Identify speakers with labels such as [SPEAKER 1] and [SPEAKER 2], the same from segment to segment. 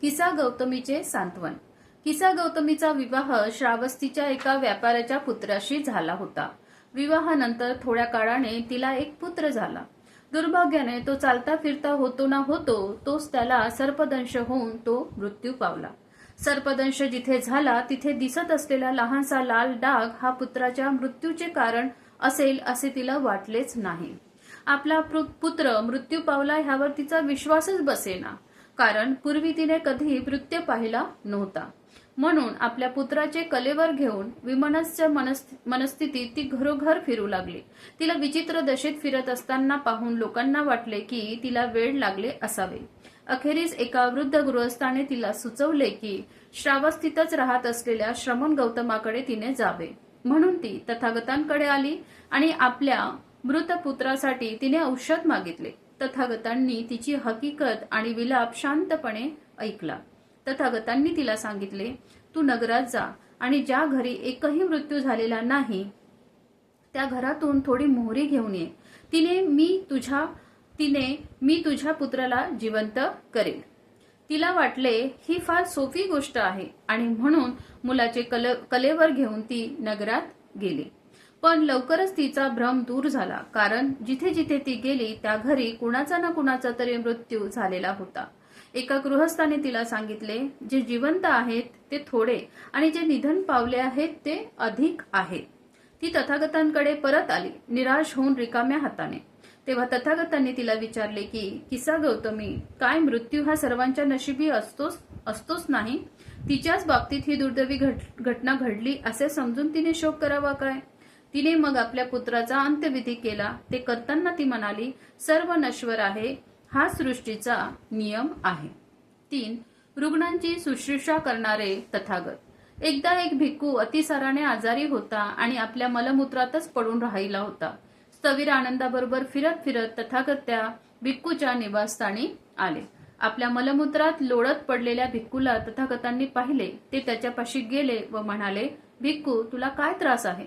[SPEAKER 1] किसा गौतमीचे सांत्वन. किसा गौतमीचा विवाह श्रावस्तीच्या एका व्यापाऱ्याच्या पुत्राशी झाला होता. विवाहानंतर थोड्या काळाने तिला एक पुत्र झाला. दुर्भाग्याने तो चालता फिरता होतो ना होतो तोच त्याला सर्पदंश होऊन तो मृत्यू पावला. सर्पदंश जिथे झाला तिथे दिसत असलेला लहानसा लाल डाग हा पुत्राच्या मृत्यूचे कारण असेल असे तिला वाटलेच नाही. आपला पुत्र मृत्यू पावला ह्यावर तिचा विश्वासच बसेना. कारण पूर्वी तिने कधी नृत्य पाहिला नव्हता. म्हणून आपल्या पुत्राचे कलेवर घेऊन विमनस्य मनस्- मनस्थितीत ती घरोघर फिरू लागली. तिला विचित्र दशेत फिरत असताना पाहून लोकांना वाटले की तिला वेळ लागले असावे. अखेरीस एका वृद्ध गृहस्थाने तिला सुचवले की श्रावस्थितच राहत असलेल्या श्रमण गौतमाकडे तिने जावे. म्हणून ती तथागतांकडे आली आणि आपल्या मृत पुत्रासाठी तिने औषध मागितले. तथागतांनी तिची हकीकत आणि विलाप शांतपणे ऐकला. तथागतांनी तिला सांगितले तू नगरात जा आणि ज्या घरी एकही मृत्यू झालेला नाही त्या घरातून थोडी मोहरी घेऊन ये. तिने मी तुझ्या तिने मी तुझ्या पुत्राला जिवंत करेल तिला वाटले ही फार सोपी गोष्ट आहे आणि म्हणून मुलाचे कल कलेवर घेऊन ती नगरात गेली. पण लवकरच तिचा भ्रम दूर झाला कारण जिथे जिथे ती गेली त्या घरी कुणाचा ना कुणाचा तरी मृत्यू झालेला होता. एका गृहस्थाने तिला सांगितले जे जिवंत आहेत ते थोडे आणि जे निधन पावले आहेत ते अधिक आहेत. ती तथागतांकडे परत आली निराश होऊन रिकाम्या हाताने. तेव्हा तथागतांनी तिला विचारले की किसा गौतमी काय मृत्यू हा सर्वांच्या नशिबी असतोच असतोच नाही? तिच्याच बाबतीत ही दुर्दैवी घट- घटना घडली असे समजून तिने शोक करावा काय? तिने मग आपल्या पुत्राचा अंत्यविधी केला. ते करताना ती म्हणाली सर्व नश्वर आहे हा सृष्टीचा नियम आहे. तीन रुग्णांची शुश्रूषा करणारे तथागत. एकदा एक भिक्खू अतिसाराने आजारी होता आणि आपल्या मलमूत्रातच पडून राहिला होता. स्थवीर आनंदाबरोबर फिरत फिरत तथागत त्या भिक्खूच्या निवासस्थानी आले. आपल्या मलमूत्रात लोळत पडलेल्या भिक्खूला तथागतांनी पाहिले. ते त्याच्यापाशी गेले व म्हणाले भिक्खू तुला काय त्रास आहे?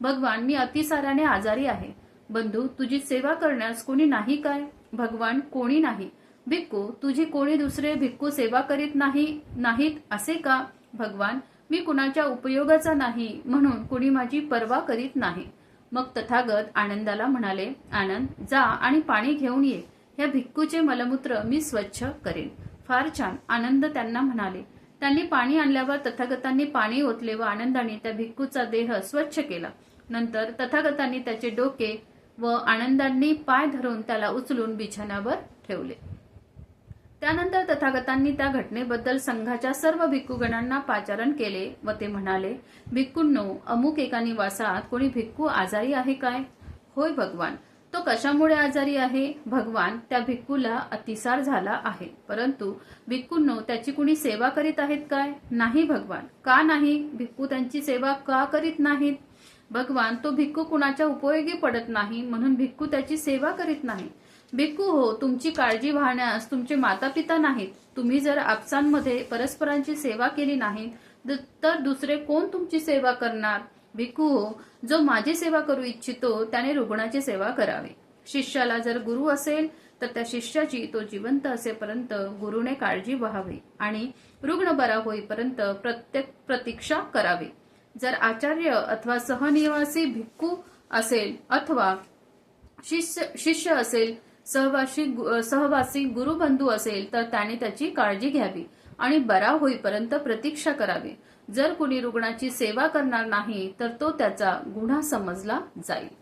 [SPEAKER 1] भगवान मी अतिसाराने आजारी आहे. बंधू तुझी सेवा करण्यास कोणी नाही काय? भगवान कोणी नाही. भिक्खू तुझी कोणी दुसरे भिक्खू सेवा करीत नाही नाहीत असे का? भगवान मी कुणाच्या उपयोगाचा नाही म्हणून कुणी माझी पर्वा करीत नाही. मग तथागत आनंदाला म्हणाले आनंद जा आणि पाणी घेऊन ये. या भिक्खूचे मलमूत्र मी स्वच्छ करेन. फार छान आनंद त्यांना म्हणाले. त्यांनी पाणी आणल्यावर तथागतांनी पाणी ओतले व आनंदाने त्या भिक्खूचा देह स्वच्छ केला. नंतर तथागतांनी त्याचे डोके व आनंदांनी पाय धरून त्याला उचलून बिछाण्यावर ठेवले. त्यानंतर तथागतांनी त्या घटनेबद्दल संघाच्या सर्व भिक्खूगणांना पाचारण केले व ते म्हणाले भिक्खूंनो अमुक एका निवासात कोणी भिक्खू आजारी आहे काय? होय भगवान तो कशामुळे आजारी आहे? भगवान त्या भिक्खूला अतिसार झाला आहे परंतु भिक्खूंनो त्याची कुणी सेवा करीत आहेत काय? नाही भगवान का नाही? भिक्खू त्यांची सेवा का करीत नाहीत? भगवान तो भिक्खू कुणाच्या उपयोगी पडत नाही म्हणून भिक्खू त्याची सेवा करीत नाही. भिक्खू हो तुमची काळजी वाहण्यास तुमचे माता पिता नाहीत. तुम्ही जर आपसांमध्ये परस्परांची सेवा केली नाही तर दुसरे कोण तुमची सेवा करणार? भिक्खू हो जो माझी सेवा करू इच्छितो त्याने रुग्णाची सेवा करावी. शिष्याला जर गुरु असेल तर त्या शिष्याची तो जिवंत असेपर्यंत गुरुने काळजी व्हावी आणि रुग्ण बरा होईपर्यंत प्रत्येक प्रतीक्षा करावी. जर आचार्य अथवा सहनिवासी भिक्खू असेल अथवा शिष्य शिष्य असेल सहवासी गु- सहवासी गुरुबंधू असेल तर त्याने त्याची काळजी घ्यावी आणि बरा होईपर्यंत प्रतीक्षा करावी. जर कुणी रुग्णाची सेवा करणार नाही तर तो त्याचा गुन्हा समजला जाईल.